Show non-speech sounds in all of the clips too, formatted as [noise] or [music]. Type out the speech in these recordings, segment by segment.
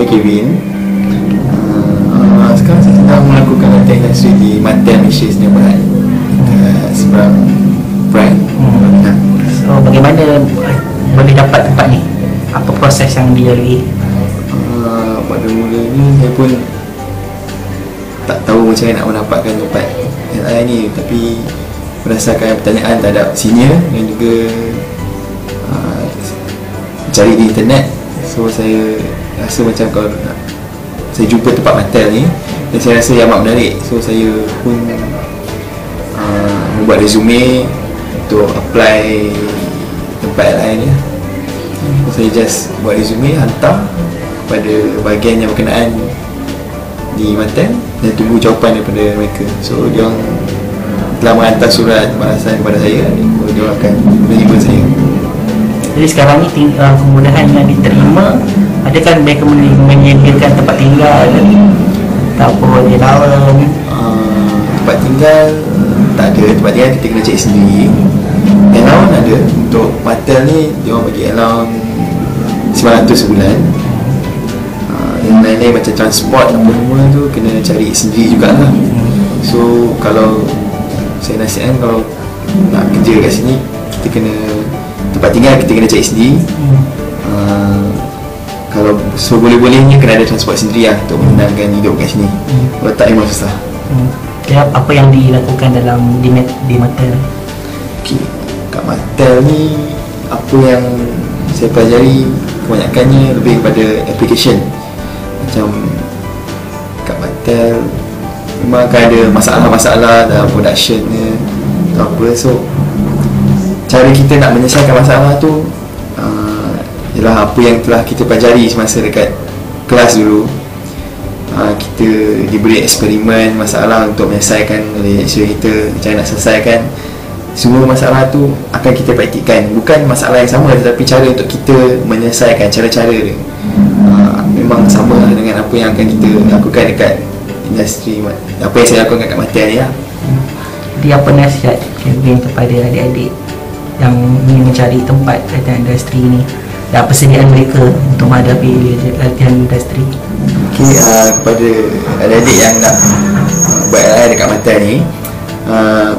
Saya Kevin uh, Sekarang saya sedang melakukan latihan industri di Mantan Malaysia Sdn Bhd Dekat seberang Pride Hmm. So bagaimana boleh dapat tempat ni? Apa proses yang dilalui? uh, Pada mulanya saya pun Tak tahu macam mana nak mendapatkan tempat LI ni Tapi berdasarkan pertanyaan terhadap senior Dan juga uh, Cari di internet So saya rasa macam kalau nak Saya jumpa tempat mantel ni Dan saya rasa amat menarik. So saya pun uh, Membuat resume Untuk apply Tempat LI ni so, Saya just buat resume Hantar Kepada bahagian yang berkenaan Di mantel Dan tunggu jawapan daripada mereka. So dia orang telah menghantar surat balasan kepada saya so, Dia orang akan menerima saya Jadi sekarang ni ting- uh, kemudahan yang diterima Adakah mereka men- menyediakan tempat tinggal Ataupun allowance uh, tempat tinggal tak ada. Tempat tinggal kita kena cari sendiri. Allowance ada. Untuk hotel ni dia orang bagi allowance 900 sebulan. Uh, yang lain-lain macam transport apa semua tu kena cari sendiri jugalah. So kalau saya nasihatkan kalau nak kerja kat sini kita kena tempat tinggal kita kena cari sendiri uh, kalau seboleh-bolehnya kena ada transport sendiri lah untuk menenangkan hidup kat sini. Kalau tak memang susah Hmm. Apa yang dilakukan dalam di, met- di mata Okay. Kat Matel ni Apa yang saya pelajari Kebanyakannya lebih kepada application. Macam Kat Matel Memang akan ada masalah-masalah dalam production ni Atau apa. So Cara kita nak menyelesaikan masalah tu uh, Ialah apa yang telah kita pelajari semasa dekat kelas dulu. Uh, Kita diberi eksperimen masalah untuk menyelesaikan oleh lecturer kita mana nak selesaikan. Semua masalah tu akan kita praktikkan. Bukan masalah yang sama tetapi cara untuk kita menyelesaikan cara-cara dia. Uh, memang sama dengan apa yang akan kita lakukan dekat industri apa yang saya lakukan kat Matian ni lah apa nasihat Kevin kepada adik-adik yang ingin mencari tempat latihan industri ni dan persediaan mereka untuk menghadapi latihan industri. Okay, uh, kepada adik-adik yang nak uh, buat LI dekat Matian ni uh,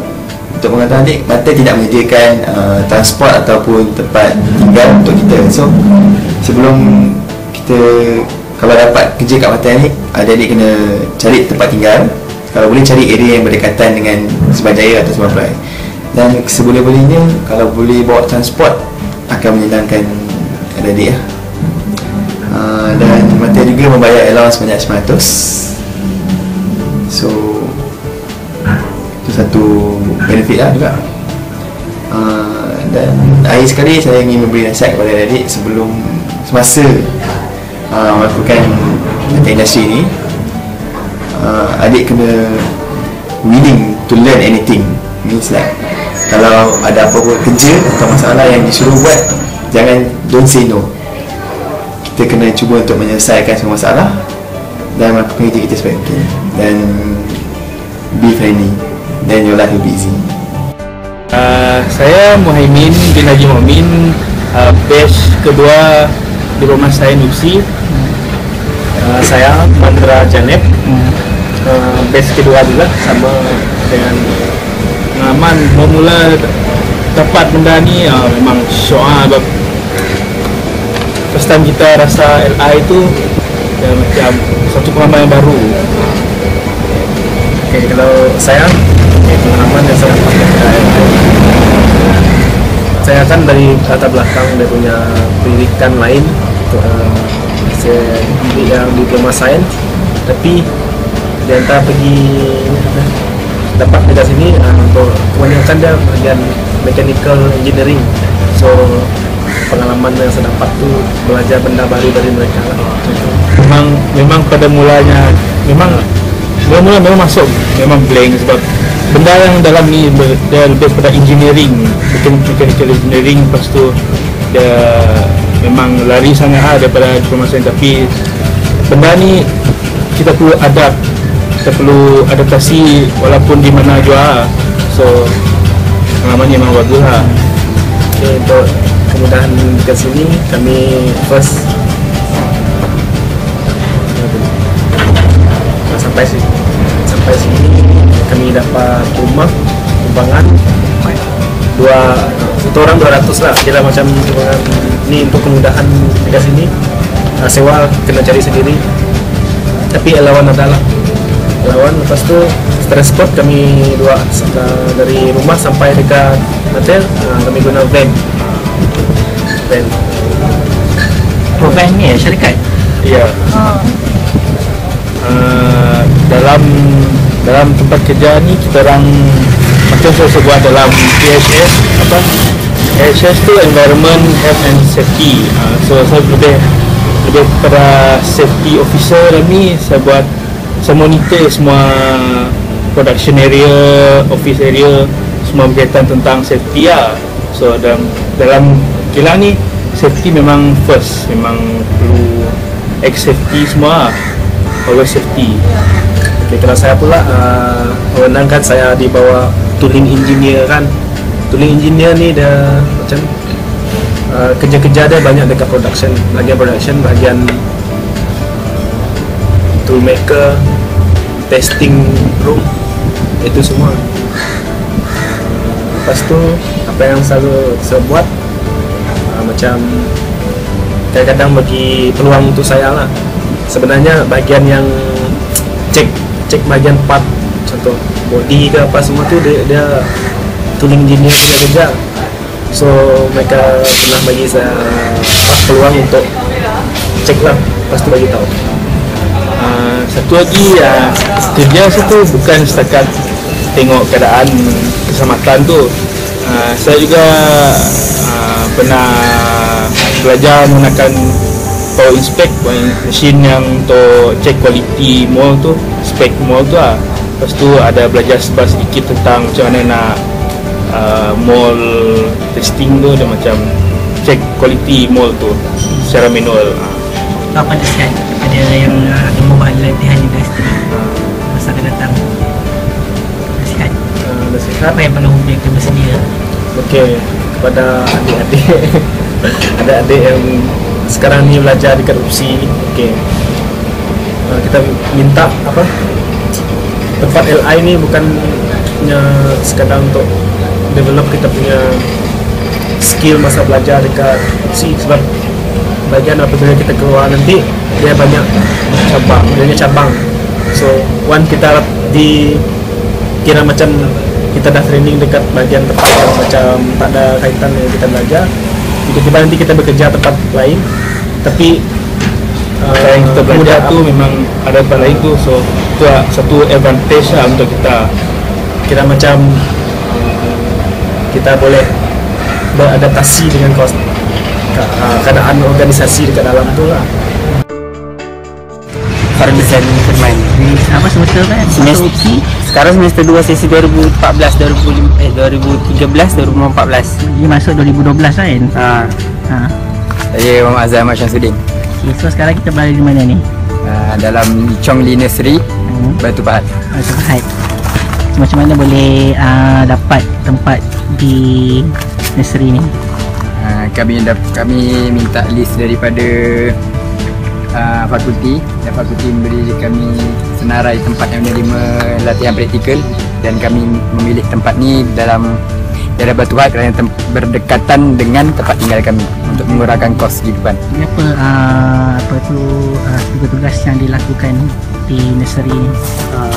untuk pengetahuan adik Matian tidak menyediakan uh, transport ataupun tempat tinggal untuk kita. So sebelum kita kalau dapat kerja kat Matian ni adik-adik kena cari tempat tinggal. Kalau boleh cari area yang berdekatan dengan Sebanjaya atau Perai dan seboleh-bolehnya kalau boleh bawa transport akan menyenangkan adik-adik lah uh, dan Matian juga membayar allowance sebanyak 900 so itu satu benefit lah juga. Uh, dan akhir sekali saya ingin memberi nasihat kepada adik-adik sebelum semasa uh, melakukan industri ni uh, adik kena willing to learn anything. Means like kalau ada apa-apa kerja atau masalah yang disuruh buat jangan don't say no. Kita kena cuba untuk menyelesaikan semua masalah dan melakukan kerja kita sebaik mungkin dan be friendly. Then your life will be easy. Uh, saya Muhaimin bin Haji Muhammad uh, batch kedua di rumah saya Nupsi. Uh, saya Mandra Janep uh, batch kedua juga sama dengan pengalaman memula dapat benda ni uh, memang syok ah first time kita rasa LI itu ya, macam satu pengalaman yang baru. Okay, kalau saya okay, pengalaman yang saya LI saya kan dari latar belakang dia punya pendidikan lain uh, saya di yang diploma sains. Tapi dia hantar pergi dapat dekat sini uh, untuk kebanyakan dia bagian mechanical engineering so pengalaman yang saya dapat tu belajar benda baru dari mereka lah. memang memang pada mulanya memang mula-mula memang masuk memang blank sebab benda yang dalam ni dia lebih pada engineering bukan mechanical engineering lepas tu dia memang lari sangat lah daripada diploma sains tapi benda ni kita perlu adapt kita perlu adaptasi walaupun di mana jua lah. So memang bagus lah okay, untuk kemudahan dekat sini kami first. Sampai sini. Sampai sini kami dapat rumah sumbangan dua satu orang 200 lah. Kira macam sumbangan ni untuk kemudahan di sini. Uh, sewa kena cari sendiri. Tapi lawan adalah lawan lepas tu transport kami dua uh, dari rumah sampai dekat hotel uh, kami guna van. Van. Program ni ya, syarikat? Iya uh, dalam dalam tempat kerja ni kita orang macam saya sebut dalam PHS apa? PHS tu environment health and safety. Uh, so saya lebih lebih kepada safety officer kami saya buat saya monitor semua production area office area semua berkaitan tentang safety lah. So dalam dalam kilang ni safety memang first. Memang perlu ex safety semua lah. always safety. Okay, kalau saya pula uh, wewenang kan saya di bawah tooling engineer kan. Tooling engineer ni dia macam uh, kerja-kerja dia banyak dekat production bahagian production bahagian tool maker testing room itu semua. Lepas tu apa yang selalu saya buat uh, macam kadang-kadang bagi peluang untuk saya lah. Sebenarnya bahagian yang cek cek bahagian part contoh body ke apa semua tu dia, dia tooling engineer punya kerja. So mereka pernah bagi saya apa, peluang untuk cek lah. Lepas tu bagi tahu. Uh, satu lagi uh, kerja saya tu bukan setakat tengok keadaan keselamatan tu uh, saya juga uh, pernah belajar menggunakan power inspect machine yang untuk cek kualiti mall tu spek mall tu lah. Lepas tu ada belajar sebab sedikit tentang macam mana nak uh, mall testing tu dan macam cek kualiti mall tu secara manual apa nasihat kepada yang Uh, nasihat apa yang perlu mereka bersedia Okey, kepada adik-adik. [laughs] Adik-adik yang sekarang ni belajar dekat UPSI okey. Uh, kita minta apa? Tempat LI ni bukan hanya sekadar untuk develop kita punya skill masa belajar dekat UPSI sebab bagian apabila kita keluar nanti dia banyak cabang banyak cabang. So one kita di kira macam kita dah training dekat bagian tempat yang macam tak ada kaitan yang kita belajar. Tiba-tiba nanti kita bekerja tempat lain. Tapi uh, yang kita belajar mudah- tu memang ada tempat lain tu. So tu lah satu advantage lah untuk kita. Kira macam kita boleh beradaptasi dengan kos uh, keadaan organisasi dekat dalam tu lah. Fardizan Firman di apa semester kan? Semester- Sekarang semester 2 sesi 2014 2005, eh, 2013 2014 dia masuk 2012 lah kan ha. ha. Saya Muhammad Azhar Ahmad Syamsuddin. Okay, so sekarang kita berada di mana ni? Uh, Dalam Chong Lee Nursery hmm. Batu Pahat. Batu Pahat. Macam mana boleh uh, dapat tempat di nursery ni? Uh, kami, kami minta list daripada uh, fakulti. Dan fakulti memberi kami senarai tempat yang menerima latihan praktikal Dan kami memilih tempat ni dalam daerah Batu Pahat kerana tem- berdekatan dengan tempat tinggal kami Untuk mengurangkan kos kehidupan Ini apa uh, apa tu uh, tugas-tugas yang dilakukan di nursery ni ha.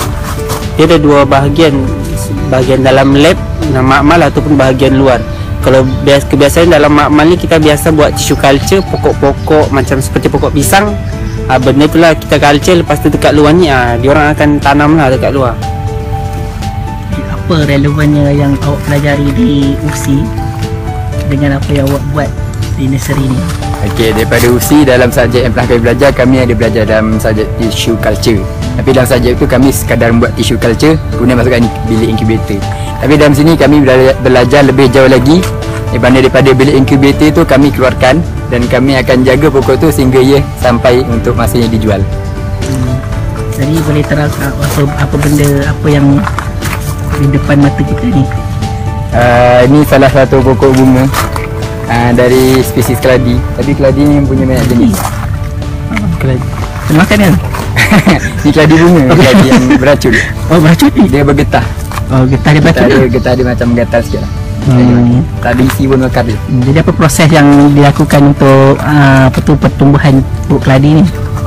Dia ada dua bahagian. Bahagian dalam lab dan makmal ataupun bahagian luar. Kalau bias, kebiasaan dalam makmal ni kita biasa buat tissue culture pokok-pokok macam seperti pokok pisang ha, benda tu lah kita culture lepas tu dekat luar ni ha, diorang akan tanam lah dekat luar apa relevannya yang awak pelajari di USI dengan apa yang awak buat di nursery ni Okey, daripada USI dalam subjek yang pernah kami belajar, kami ada belajar dalam subjek tissue culture. Tapi dalam subjek tu kami sekadar membuat tissue culture, kemudian masukkan bilik incubator. Tapi dalam sini kami bela- belajar lebih jauh lagi di daripada bilik incubator tu kami keluarkan dan kami akan jaga pokok tu sehingga ia sampai untuk masanya dijual. hmm. jadi boleh terang uh, apa apa benda apa yang di depan mata kita ni Uh, ini salah satu pokok bunga uh, dari spesies keladi. Tapi keladi ni punya banyak jenis. ah, kalau kita makan kan [laughs] Ni keladi bunga, keladi yang beracun. Oh beracun ni Dia bergetah. Oh getah dia Getah beracun dia, ke? getah dia macam gatal sikit lah. Hmm. Tak ada isi pun. Hmm, Jadi apa proses yang dilakukan untuk uh, apa tu pertumbuhan pokok keladi ni?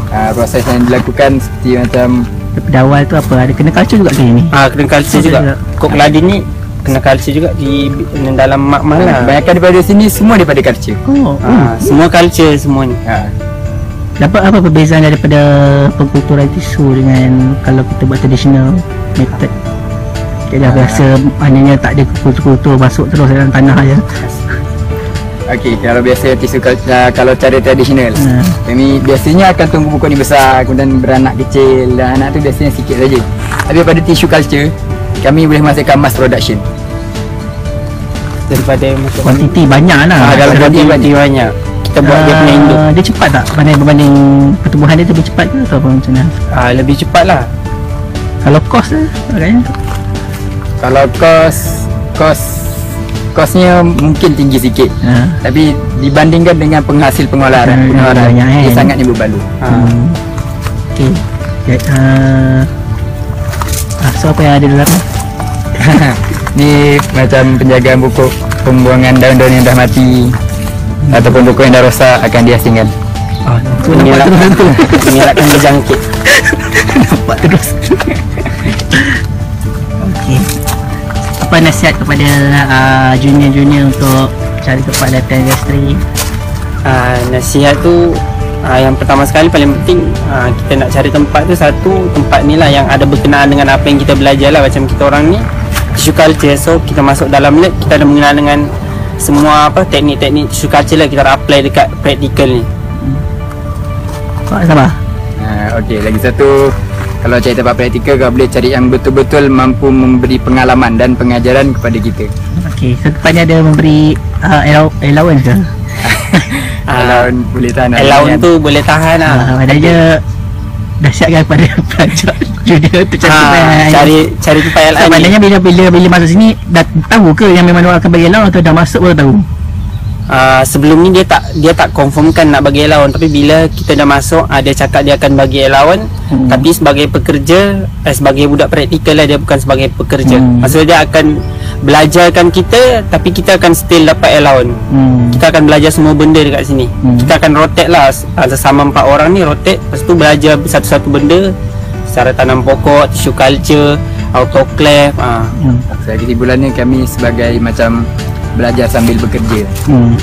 Uh, proses yang dilakukan seperti macam Daripada awal tu apa? Ada kena culture juga ke ni? Ah kena culture Okey, juga. tak. Kok keladi ni kena culture juga di di dalam makmal lah. Kebanyakan daripada sini semua daripada culture. Oh, Ah, semua culture semua ni. Ha. Dapat apa perbezaan daripada pengkulturan tisu dengan kalau kita buat traditional method? Kita dah Ah. biasa maknanya tak ada kultur-kultur masuk terus dalam tanah je. Okey, kalau biasa tisu kal- uh, kalau cara tradisional. Hmm. Kami biasanya akan tumbuh pokok ni besar kemudian beranak kecil dan anak tu biasanya sikit saja. Tapi pada tisu culture kami boleh menghasilkan mass production. Daripada Kuantiti banyak lah. ah, dalam Kuantiti banyak. Kita buat dia punya induk. Ah, Dia cepat tak? Berbanding, berbanding pertumbuhan dia tu lebih cepat ke atau apa macam mana? Ah, lebih cepat lah. Kalau kos tu agaknya Kalau kos kos kosnya mungkin tinggi sikit. ha. Tapi dibandingkan dengan penghasil pengeluaran, Hmm, pengeluaran banyak, dia kan? sangatnya berbaloi. Ah. Hmm. Okey. Okay. Uh, ah, so apa yang ada dalam ni? [laughs] Ni macam penjagaan pokok pembuangan daun-daun yang dah mati ataupun pokok yang dah rosak akan diasingkan. Oh, tu nampak terus tu. mengelakkan berjangkit. [laughs] nampak terus. Apa nasihat kepada uh, junior-junior untuk cari tempat latihan industri? Ah, nasihat tu ah, yang pertama sekali paling penting ah, kita nak cari tempat tu satu tempat ni lah yang ada berkenaan dengan apa yang kita belajar lah macam kita orang ni tissue culture so kita masuk dalam lab kita ada mengenal dengan semua apa teknik-teknik tissue culture lah kita apply dekat practical ni Pak sabar. Ha, Okey, lagi satu kalau cari tempat praktikal kau boleh cari yang betul-betul mampu memberi pengalaman dan pengajaran kepada kita. Okey, so ni ada memberi uh, allow- allowance ke? [laughs] Kalau boleh tahan allowance tu boleh tahan lah Ah, maknanya dahsyatkan kepada [laughs] pelajar junior tu cari tempat ha, cari cari tempat yang So, lain maknanya bila bila bila masuk sini dah tahu ke yang memang orang akan bagi allowance atau dah masuk baru tahu? Uh, sebelum ni dia tak dia tak confirmkan nak bagi allowance tapi bila kita dah masuk uh, dia cakap dia akan bagi allowance Hmm. tapi sebagai pekerja eh, sebagai budak praktikal lah dia bukan sebagai pekerja Hmm. maksudnya dia akan belajarkan kita tapi kita akan still dapat allowance Hmm. kita akan belajar semua benda dekat sini Hmm. kita akan rotate lah uh, sesama empat orang ni rotate lepas tu belajar satu-satu benda cara tanam pokok tissue culture autoclave uh. Hmm. Saya kesimpulannya kami sebagai macam belajar sambil bekerja. Hmm.